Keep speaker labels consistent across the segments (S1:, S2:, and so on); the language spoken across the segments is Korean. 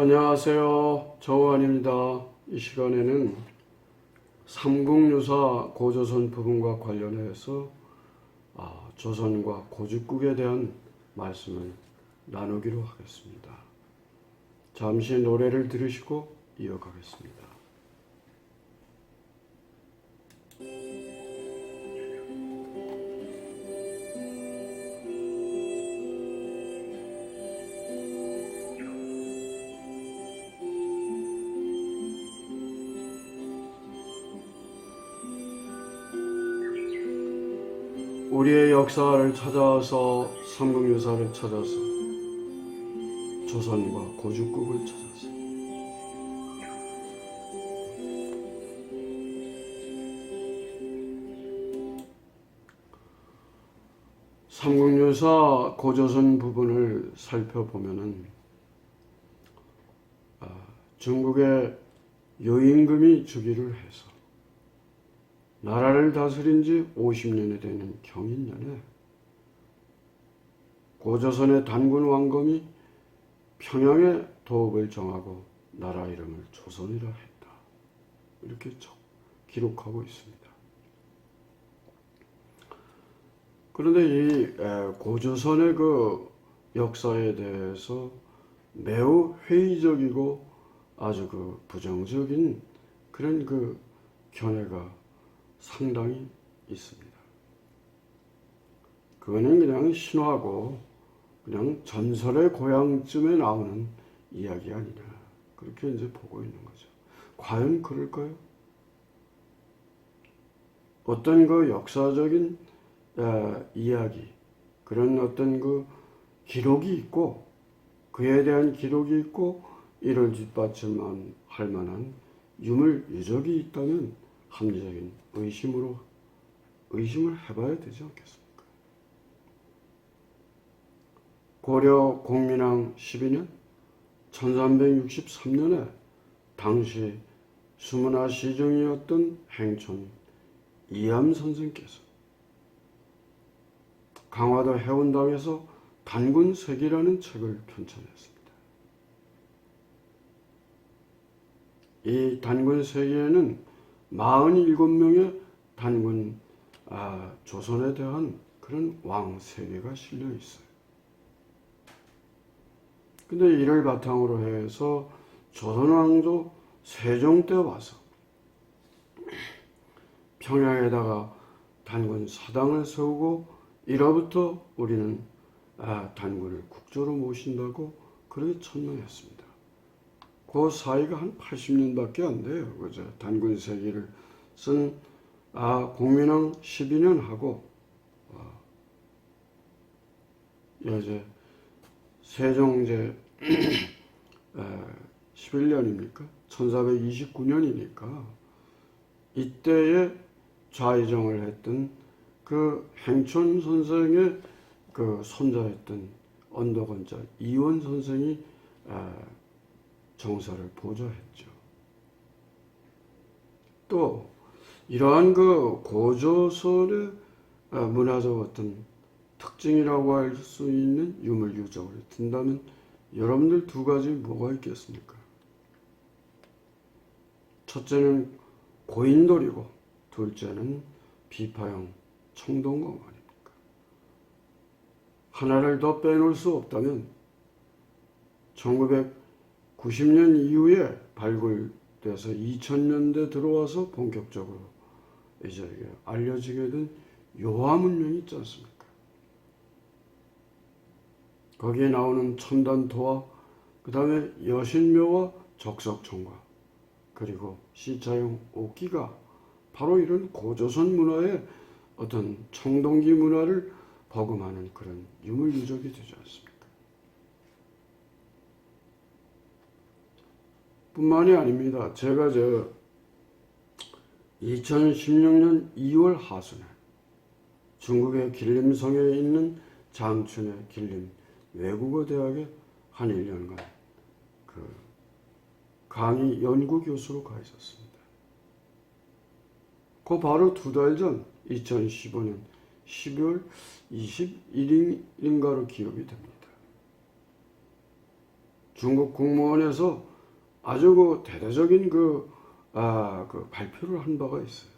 S1: 안녕하세요. 정환입니다. 이 시간에는 삼국유사 고조선 부분과 관련해서 아, 조선과 고죽국에 대한 말씀을 나누기로 하겠습니다. 잠시 노래를 들으시고 이어가겠습니다. 역사를 찾아서 삼국 유사를 찾아서 조선과 고죽국을 찾아서 삼국유사 고조선 부분을 살펴보면은 아, 중국의 여임금이 주기를 해서 나라를 다스린 지 50년이 되는 경인년에 고조선의 단군 왕검이 평양에 도읍을 정하고 나라 이름을 조선이라 했다. 이렇게 적- 기록하고 있습니다. 그런데 이 에, 고조선의 그 역사에 대해서 매우 회의적이고 아주 그 부정적인 그런 그 견해가 상당히 있습니다. 그거는 그냥 신화고 그냥 전설의 고향쯤에 나오는 이야기 아니냐 그렇게 이제 보고 있는 거죠. 과연 그럴까요? 어떤 그 역사적인 에, 이야기 그런 어떤 그 기록이 있고 그에 대한 기록이 있고 이를 뒷받침할 만한 유물 유적이 있다면 합리적인 의심으로 의심을 해봐야 되지 않겠습니까? 고려 공민왕 12년 1363년에 당시 수문화 시중이었던 행촌 이암 선생께서 강화도 해운당에서 단군색이라는 책을 편찬했습니다. 이 단군세계에는 47명의 단군 아, 조선에 대한 그런 왕 세계가 실려 있어요. 근데 이를 바탕으로 해서 조선 왕조 세종 때 와서 평양에다가 단군 사당을 세우고 이로부터 우리는 아, 단군을 국조로 모신다고 그렇게 천명했습니다. 그 사이가 한 80년밖에 안 돼요. 그죠? 단군 세기를 쓴 아, 공민왕 12년 하고 어, 이제 세종제 11년입니까? 1429년이니까 이때에 좌의정을 했던 그 행촌 선생의 그 손자였던 언덕원자 이원 선생이 아, 정사를 보좌했죠. 또 이러한 그 고조선의 아, 문화적 어떤 특징이라고 할 수 있는 유물 유적을 든다면 여러분들 두 가지 뭐가 있겠습니까? 첫째는 고인돌이고 둘째는 비파형 청동검 아닙니까? 하나를 더 빼놓을 수 없다면 1990년 이후에 발굴돼서 2000년대 들어와서 본격적으로 이제 알려지게 된 요하 문명이 있지 않습니까? 거기에 나오는 첨단토와 그 다음에 여신묘와 적석청과 그리고 시차용 옥기가 바로 이런 고조선 문화의 어떤 청동기 문화를 버금하는 그런 유물유적이 되지 않습니까? 뿐만이 아닙니다. 제가 저 2016년 2월 하순에 중국의 길림성에 있는 장춘의 길림 외국어 대학에 한 1년간 그 강의 연구 교수로 가 있었습니다. 그 바로 두 달 전 2015년 12월 21일인가로 기억이 됩니다. 중국 국무원에서 아주 그 대대적인 그, 아, 그 발표를 한 바가 있어요.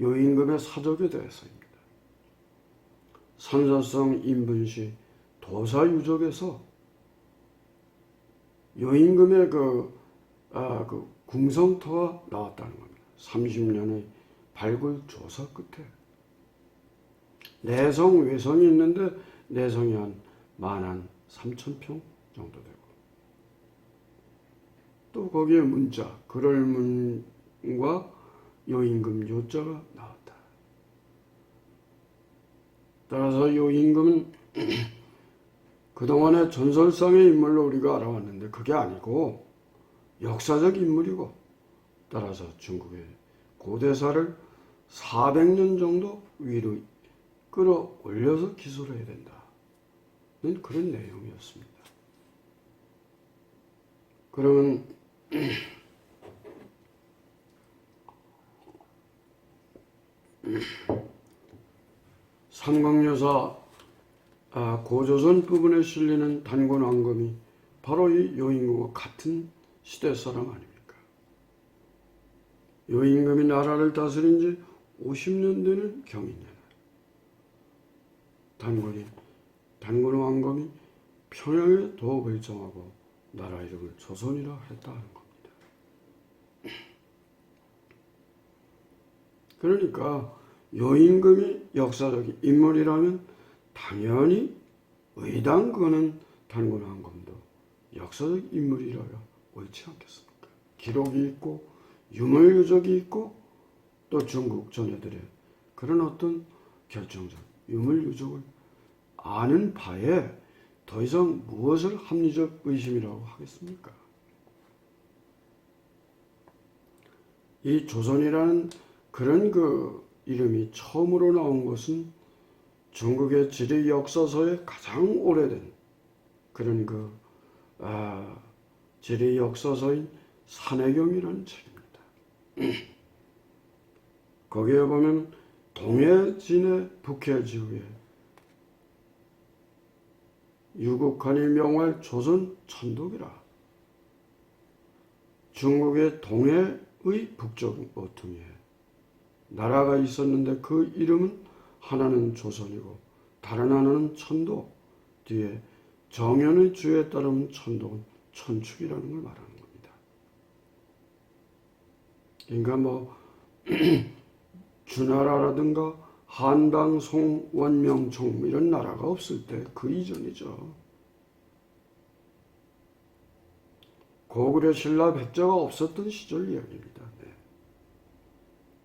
S1: 요임금의 사적에 대해서입니다. 선사성 인분시 도사유적에서 요임금의 그, 아, 그 궁성터가 나왔다는 겁니다. 30년의 발굴 조사 끝에 내성 외성이 있는데 내성이 한 만한 3천 평 정도 되고 또 거기에 문자 그럴 문과 요임금 요자가 나왔다. 따라서 요임금은 그동안의 전설상의 인물로 우리가 알아왔는데 그게 아니고 역사적 인물이고 따라서 중국의 고대사를 400년 정도 위로 끌어올려서 기술해야 된다는 그런 내용이었습니다. 그러면 삼광여사 아, 고조선 부분에 실리는 단군 왕검이 바로 이 요임금과 같은 시대 사람 아닙니까? 요임금이 나라를 다스린 지 50년 되는 경인년 단군이 단군 왕검이 평양에 도읍을 정하고 나라 이름을 조선이라 했다는 겁니다. 그러니까 요임금이 역사적인 인물이라면 당연히 의당 그는 단군 왕검도 역사적 인물이라야 옳지 않겠습니까? 기록이 있고 유물 유적이 있고 또 중국 전예들의 그런 어떤 결정적 유물 유적을 아는 바에 더 이상 무엇을 합리적 의심이라고 하겠습니까? 이 조선이라는 그런 그 이름이 처음으로 나온 것은 중국의 지리 역사서에 가장 오래된 그런 그 아, 지리 역사서인 산해경이라는 책입니다. 거기에 보면 동해진의 북해지구에 유국한이 명할 조선 천독이라 중국의 동해의 북쪽 모퉁이에 나라가 있었는데 그 이름은 하나는 조선이고 다른 하나는 천도 뒤에 정연의 주에 따르면 천독은 천축이라는 걸 말하는 겁니다. 그러니까 뭐 주나라라든가 한당, 송, 원명, 종 이런 나라가 없을 때 그 이전이죠. 고구려 신라 백자가 없었던 시절 이야기입니다. 네.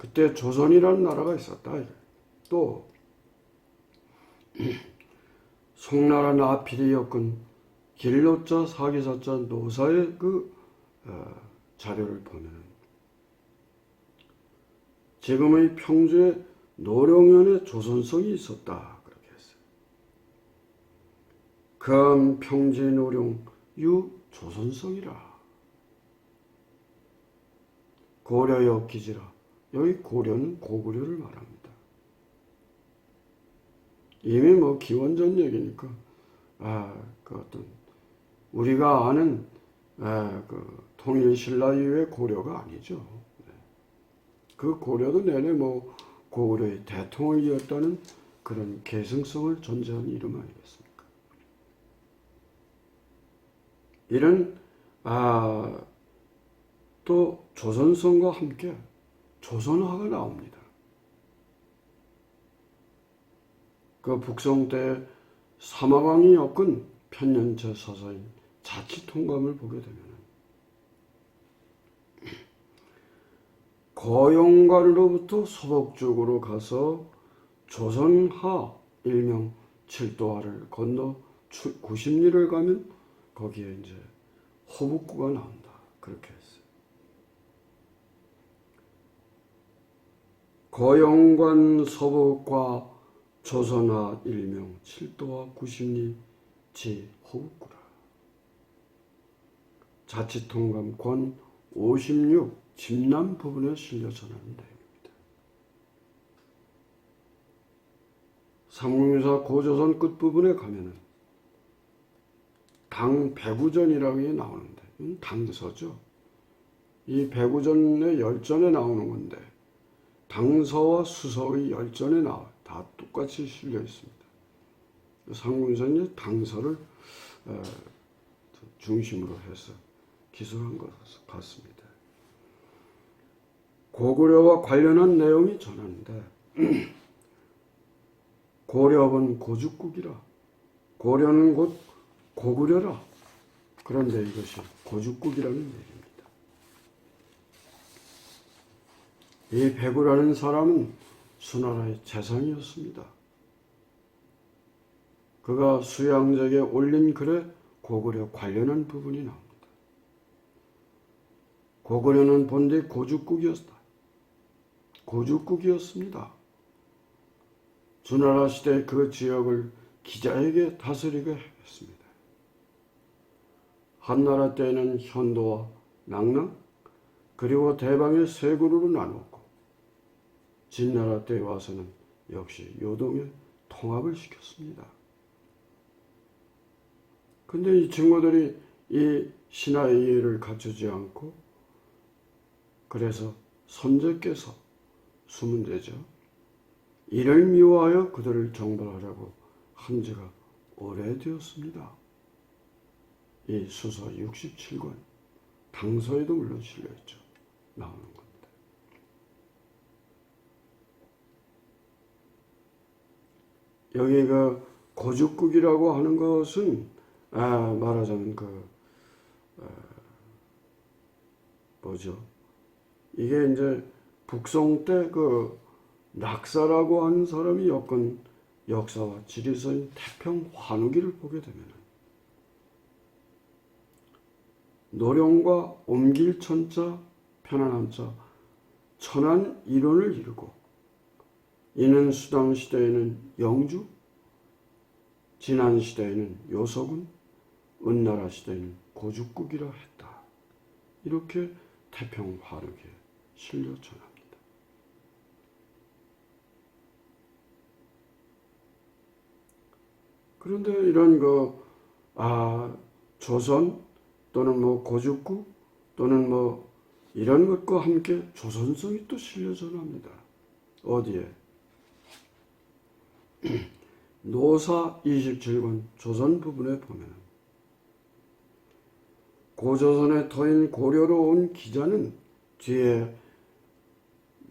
S1: 그때 조선이라는 나라가 있었다. 또 송나라 나필이 엮은 길로자 사기사자 노사의 그 어, 자료를 보면 지금의 평주에 노령연의 조선성이 있었다. 그렇게 했어요. 금 평지 노령 유 조선성이라. 고려역 기지라. 여기 고려는 고구려를 말합니다. 이미 뭐 기원전 얘기니까 아, 그 어떤 우리가 아는 아, 그 통일 신라 이후의 고려가 아니죠. 네. 그 고려도 내내 뭐 고구려의 대통령이었다는 그런 계승성을 존재한 이름 아니겠습니까? 이런 아, 또 조선성과 함께 조선화가 나옵니다. 그 북송 때 사마왕이 엮은 편년제 서사인 자치통감을 보게 되면 거용관으로부터 서북 쪽으로 가서 조선하 일명 칠도하를 건너 90리를 가면 거기에 이제 호북구가 나온다. 그렇게 했어요. 거영관 서북과 조선하 일명 칠도하 90리 지 호북구라. 자치통감 권 56. 진남 부분에 실려 전하는 내용입니다. 삼국유사 고조선 끝부분에 가면은 당 배구전이라고 게 나오는데 당서죠. 이 배구전의 열전에 나오는 건데 당서와 수서의 열전에 나와 다 똑같이 실려 있습니다. 상군선이 당서를 어, 중심으로 해서 기술한 것 같습니다. 고구려와 관련한 내용이 전하는데 고려은 고죽국이라 고려는 곧 고구려라 그런데 이것이 고죽국이라는 얘기입니다. 이 배구라는 사람은 수나라의 재상이었습니다. 그가 수양적에 올린 글에 고구려 관련한 부분이 나옵니다. 고구려는 본디 고죽국이었다. 고죽국이었습니다. 주나라 시대 그 지역을 기자에게 다스리게 했습니다. 한나라 때에는 현도와 낙랑 그리고 대방의 세 그루로 나누었고 진나라 때에 와서는 역시 요동에 통합을 시켰습니다. 근데 이 친구들이 이 신하의 이해를 갖추지 않고 그래서 선제께서 숨은 되죠. 이를 미워하여 그들을 정벌하려고 한 지가 오래되었습니다. 이 수서 67권 당서에도 물론 실려있죠. 나오는 겁니다. 여기 그 고죽국이라고 하는 것은 아, 말하자면 그 어, 뭐죠? 이게 이제 북송 때 그 낙사라고 하는 사람이 엮은 역사와 지리서인 태평 환우기를 보게 되면 노령과 옮길 천자 편안한 자 천안 이론을 이루고 이는 수당 시대에는 영주 지난 시대에는 요서군 은나라 시대에는 고죽국이라 했다. 이렇게 태평 화력에 실려 전합니다. 그런데 이런 그, 아, 조선 또는 뭐 고죽국 또는 뭐 이런 것과 함께 조선성이 또 실려 전합니다. 어디에? 노사 27권 조선 부분에 보면 고조선의 터인 고려로 온 기자는 뒤에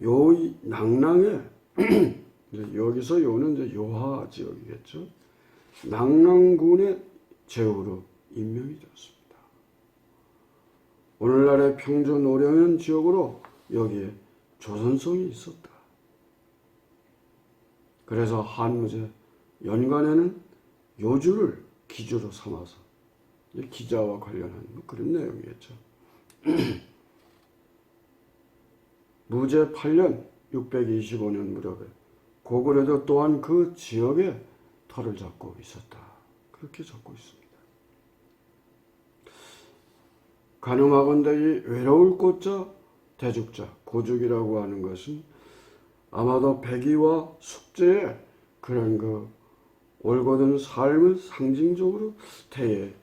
S1: 요 낭랑에 여기서 요는 이제 요하 지역이겠죠. 낭랑군의 제후로 임명이 되었습니다. 오늘날의 평주 노령현 지역으로 여기에 조선성이 있었다. 그래서 한무제 연간에는 요주를 기주로 삼아서 기자와 관련한 뭐 그런 내용이겠죠. 무제 8년 625년 무렵에 고구려도 또한 그 지역에 터를 잡고 있었다. 그렇게 적고 있습니다. 가늠하건대 이 외로울 꽃자 대죽자 고죽이라고 하는 것은 아마도 백의와 숙제의 그런 그 올곧은 삶을 상징적으로 태에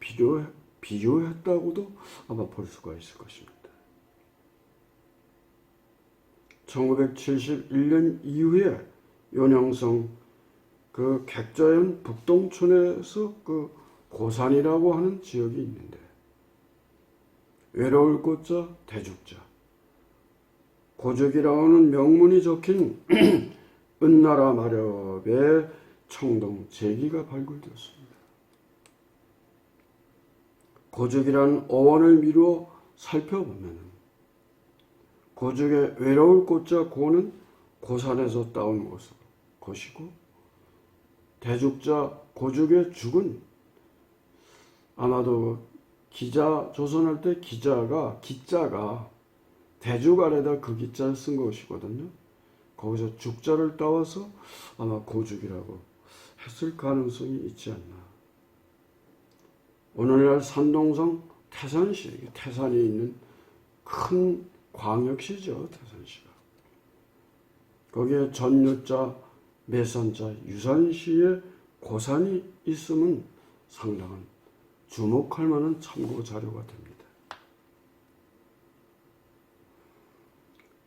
S1: 비교, 비교했다고도 아마 볼 수가 있을 것입니다. 1971년 이후에 연영성 그 객자연 북동촌에서 그 고산이라고 하는 지역이 있는데 외로울 꽃자 대죽자 고죽이라는 명문이 적힌 은나라 마렵의 청동 제기가 발굴되었습니다. 고죽이란 어원을 미루어 살펴보면 고죽의 외로울 꽃자 고는 고산에서 따온 것이고 대죽자 고죽의 죽은 아마도 기자 조선할 때 기자가 기자가 아래다 그 기자를 쓴 것이거든요. 거기서 죽자를 따와서 아마 고죽이라고 했을 가능성이 있지 않나. 오늘날 산동성 태산시, 태산이 있는 큰 광역시죠, 태산시가. 거기에 전유자, 매산자, 유산시에 고산이 있으면 상당한 주목할 만한 참고 자료가 됩니다.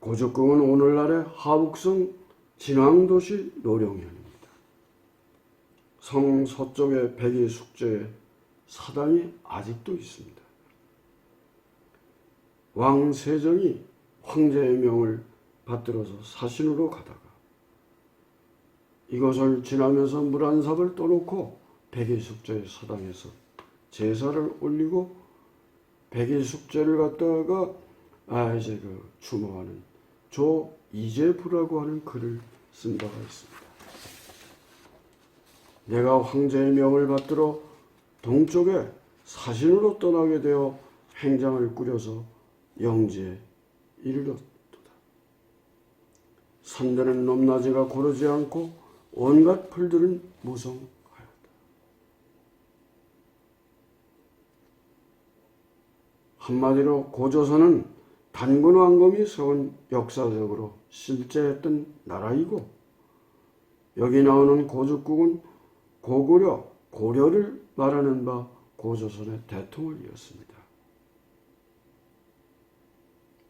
S1: 고죽궁은 오늘날의 하북성 진왕도시 노령현입니다. 성 서쪽의 백이 숙제에 사당이 아직도 있습니다. 왕 세정이 황제의 명을 받들어서 사신으로 가다가 이것을 지나면서 물한 삽을 떠놓고 백이 숙제의 사당에서 제사를 올리고 백일 숙제를 갖다가 아 이제 그 추모하는 조 이제부라고 하는 글을 쓴 바가 있습니다. 내가 황제의 명을 받들어 동쪽에 사신으로 떠나게 되어 행장을 꾸려서 영지에 이르렀도다. 산들은 높낮이가 고르지 않고 온갖 풀들은 무성하였다. 한마디로 고조선은 단군 왕검이 세운 역사적으로 실제했던 나라이고 여기 나오는 고죽국은 고구려, 고려를 말하는 바 고조선의 대통을이었습니다.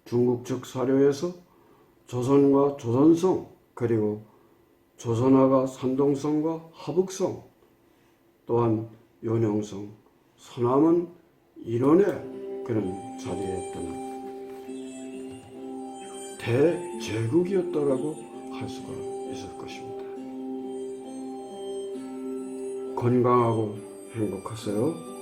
S1: 중국 측 사료에서 조선과 조선성 그리고 조선화가 산동성과 하북성 또한 연영성, 서남은 일원의 그런 자리였던 대제국이었다라고 할 수가 있을 것입니다. 건강하고 행복하세요.